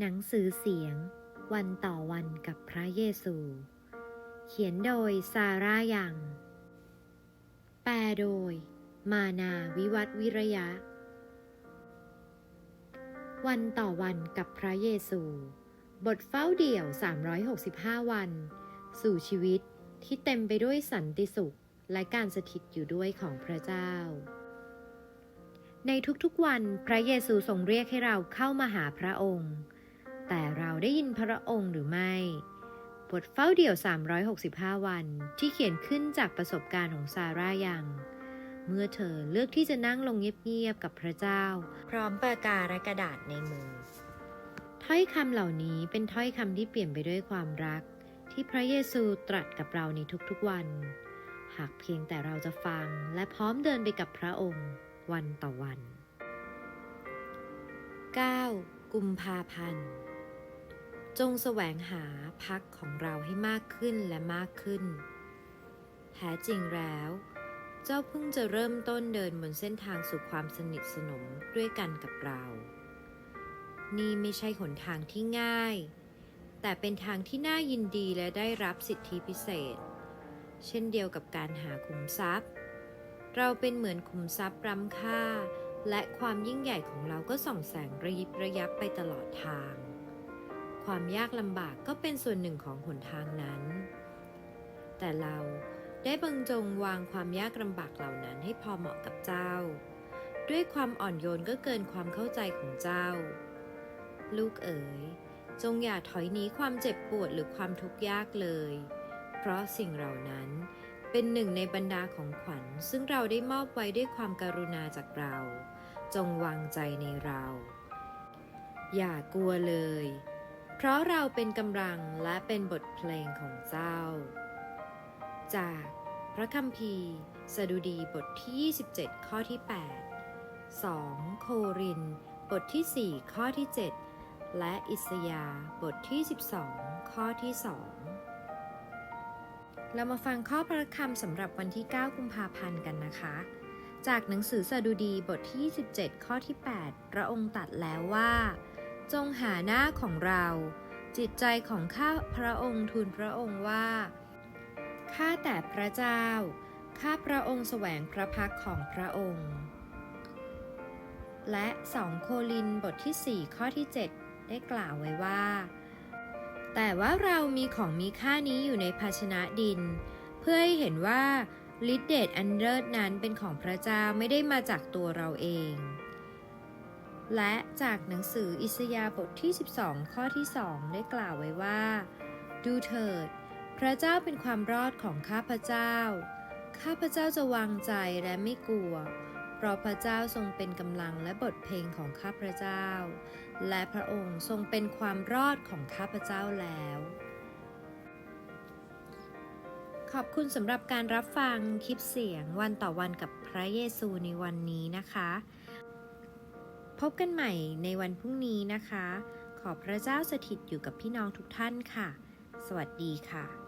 หนังสือเสียง วันต่อวันกับพระเยซู เขียนโดยซาร่ายัง แปลโดย มานาวิวัฒน์วิระยะ วันต่อวันกับพระเยซู บทเฝ้าเดี่ยว 365 วัน สู่ชีวิตที่เต็มไปด้วยสันติสุขและการสถิตอยู่ด้วยของพระเจ้า ในทุกๆวันพระเยซูทรงเรียกให้เราเข้ามาหาพระองค์ แต่เราได้ยินพระองค์หรือไม่ บทเฝ้าเดี่ยว 365 วันที่เขียนขึ้นจากประสบการณ์ของซาร่ายัง เมื่อเธอเลือกที่จะนั่งลงเงียบๆกับพระเจ้า พร้อมปากกาและกระดาษในมือ ถ้อยคำเหล่านี้เป็นถ้อยคำที่เปลี่ยนไปด้วยความรัก ที่พระเยซูตรัสกับเราในทุกๆวัน หากเพียงแต่เราจะฟังและพร้อมเดินไปกับพระองค์วันต่อวัน 9. กุมภาพันธ์ จงแสวงหาพักของเราให้มากขึ้นและมากขึ้น แท้จริงแล้ว เจ้าเพิ่งจะเริ่มต้นเดินบนเส้นทางสู่ความสนิทสนมด้วยกันกับเรา นี่ไม่ใช่หนทางที่ง่าย แต่เป็นทางที่น่ายินดีและได้รับสิทธิพิเศษ เช่นเดียวกับการหาขุมทรัพย์ เราเป็นเหมือนขุมทรัพย์ล้ำค่า และความยิ่งใหญ่ของเราก็ส่องแสงระยิบระยับไปตลอดทาง ความยากลำบากก็เป็นส่วนหนึ่งของหนทางนั้น แต่เราได้บรรจงวางความยากลำบากเหล่านั้นให้พอเหมาะกับเจ้า ด้วยความอ่อนโยนก็เกินความเข้าใจของเจ้า ลูกเอ๋ย จงอย่าถอยหนีความเจ็บปวดหรือความทุกข์ยากเลย เพราะสิ่งเหล่านั้นเป็นหนึ่งในบรรดาของขวัญ ซึ่งเราได้มอบไว้ด้วยความการุณาจากเรา จงวางใจในเรา อย่ากลัวเลย เพราะเราเป็นกำลังและเป็นบทเพลงของเจ้า จากพระคัมภีร์ สดุดีบทที่ 27 ข้อที่ 8 2 โคริน บทที่ 4 ข้อที่ 7 และอิสยาบทที่ 12 ข้อที่ 2 เรามาฟังข้อพระคำสำหรับวันที่ 9 กุมภาพันธ์กันนะคะ จากหนังสือสดุดีบทที่ 27 ข้อที่ 8 พระองค์ตรัดแล้วว่า จงหาหน้าของเรา จิตใจของข้าพระองค์ทูลพระองค์ว่า ข้าแต่พระเจ้า ข้าพระองค์แสวงพระพักของพระองค์ และ2โคลินบทที่ 4 ข้อที่ 7 ได้กล่าวไว้ว่า แต่ว่าเรามีของมีค่านี้อยู่ในภาชนะดิน เพื่อให้เห็นว่าฤทธิเดชอันเลิศนั้นเป็นของพระเจ้าไม่ได้มาจากตัวเราเอง และจากหนังสืออิสยาบทที่ 12 ข้อที่ 2 ได้กล่าวไว้ว่า ดูเถิด พระเจ้าเป็นความรอดของข้าพเจ้า ข้าพเจ้าจะวางใจและไม่กลัว เพราะพระเจ้าทรงเป็นกำลังและบทเพลงของข้าพเจ้า และพระองค์ทรงเป็นความรอดของข้าพเจ้าแล้ว ขอบคุณสำหรับการรับฟังคลิปเสียงวันต่อวันกับพระเยซูในวันนี้นะคะ พบกันใหม่ในวันพรุ่งนี้นะคะ ขอพระเจ้าสถิตอยู่กับพี่น้องทุกท่านค่ะ สวัสดีค่ะ